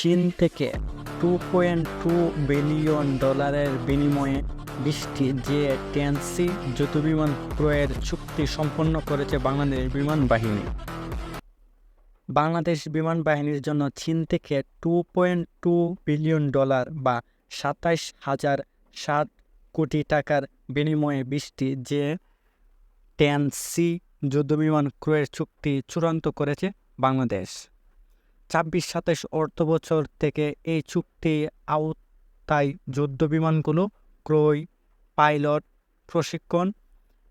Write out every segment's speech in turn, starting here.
চীন থেকে two point two billion ডলারের বিনিময়ে বিশটি যে টেনসি যুদ্ধবিমান ক্রয়ের চুক্তি সম্পন্ন করেছে বাংলাদেশ বিমান বাহিনী। বাংলাদেশ বিমান বাহিনীর জন্য চীন থেকে two point two billion dollar বা সাতাইশ হাজার ষাট কোটি টাকার বিনিময়ে বিশটি যে টেন সি যুদ্ধবিমান ক্রয়ের চুক্তি চূড়ান্ত করেছে বাংলাদেশ। ছাব্বিশ সাতাশ অর্থ বছর থেকে এই চুক্তি আওতায় যুদ্ধবিমানগুলো, ক্রয়, পাইলট, প্রশিক্ষণ,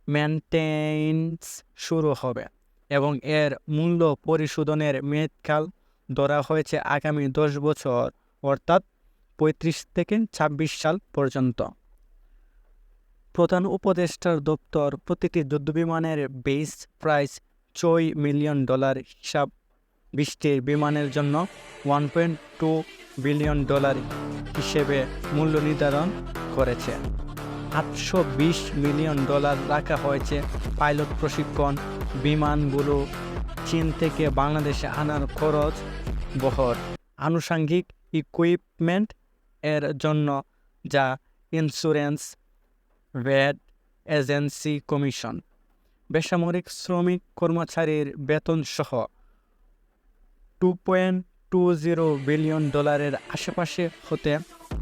মেনটেন্স শুরু হবে এবং এর মূল্য পরিশোধনের মেয়াদকাল ধরা হয়েছে আগামী দশ বছর, অর্থাৎ পঁয়ত্রিশ থেকে ছাব্বিশ সাল পর্যন্ত। প্রধান উপদেষ্টার দপ্তর প্রতিটি যুদ্ধবিমানের বেস প্রাইস ছয় মিলিয়ন ডলার হিসাব বিশটির বিমানের জন্য one point two billion dollar হিসেবে মূল্য নির্ধারণ করেছে। আটশো বিশ মিলিয়ন ডলার রাখা হয়েছে পাইলট প্রশিক্ষণ বিমানগুলো চীন থেকে বাংলাদেশে আনার খরচ বহর। আনুষাঙ্গিক ইকুইপমেন্ট এর জন্য যা ইন্স্যুরেন্স ভ্যাট এজেন্সি কমিশন বেসামরিক শ্রমিক কর্মচারীর বেতন সহ two point two zero billion ডলারের আশেপাশে হতে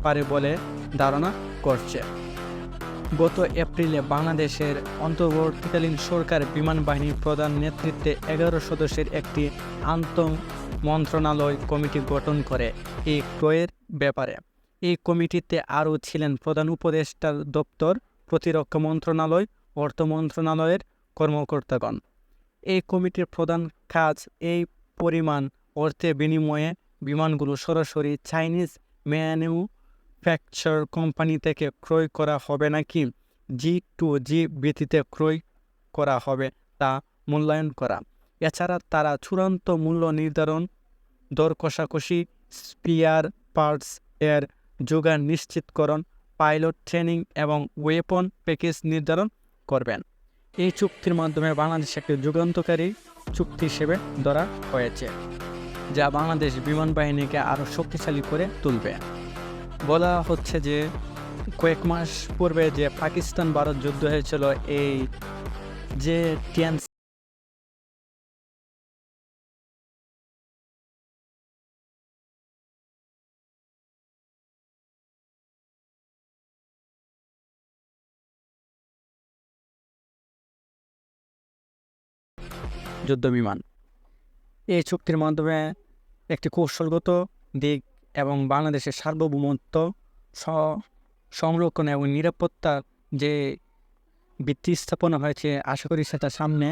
পারে বলে ধারণা করছে। গত এপ্রিলে বাংলাদেশের অন্তর্বর্তীকালীন সরকার বিমান বাহিনী প্রধান নেতৃত্বে এগারো সদস্যের একটি আন্তঃ মন্ত্রণালয় কমিটি গঠন করে এই ক্রয়ের ব্যাপারে। এই কমিটিতে আরও ছিলেন প্রধান উপদেষ্টার দপ্তর, প্রতিরক্ষা মন্ত্রণালয়, অর্থ মন্ত্রণালয়ের কর্মকর্তাগণ। এই কমিটির প্রধান কাজ এই পরিমাণ অর্থের বিনিময়ে বিমানগুলো সরাসরি চাইনিজ ম্যানুফ্যাকচার কোম্পানি থেকে ক্রয় করা হবে নাকি? জি টু জি ভিত্তিতে ক্রয় করা হবে তা মূল্যায়ন করা। এছাড়া তারা চূড়ান্ত মূল্য নির্ধারণ, দর কষাকষি, স্পিয়ার পার্টস এর যোগান নিশ্চিতকরণ, পাইলট ট্রেনিং এবং ওয়েপন প্যাকেজ নির্ধারণ করবেন। এই চুক্তির মাধ্যমে বাংলাদেশ একটি যুগান্তকারী চুক্তি হিসেবে ধরা হয়েছে। যা বাংলাদেশ বিমান বাহিনীকে আরও শক্তিশালী করে তুলবে। বলা হচ্ছে যে কয়েক মাস পূর্বে যে পাকিস্তান ভারত যুদ্ধ হয়েছিল, এই যে টিএন যুদ্ধবিমান এই চুক্তির মাধ্যমে একটি কৌশলগত দিক এবং বাংলাদেশের সার্বভৌমত্ব সংরক্ষণ এবং নিরাপত্তার যে ভিত্তি স্থাপনা হয়েছে, আশা করি সেটা সামনে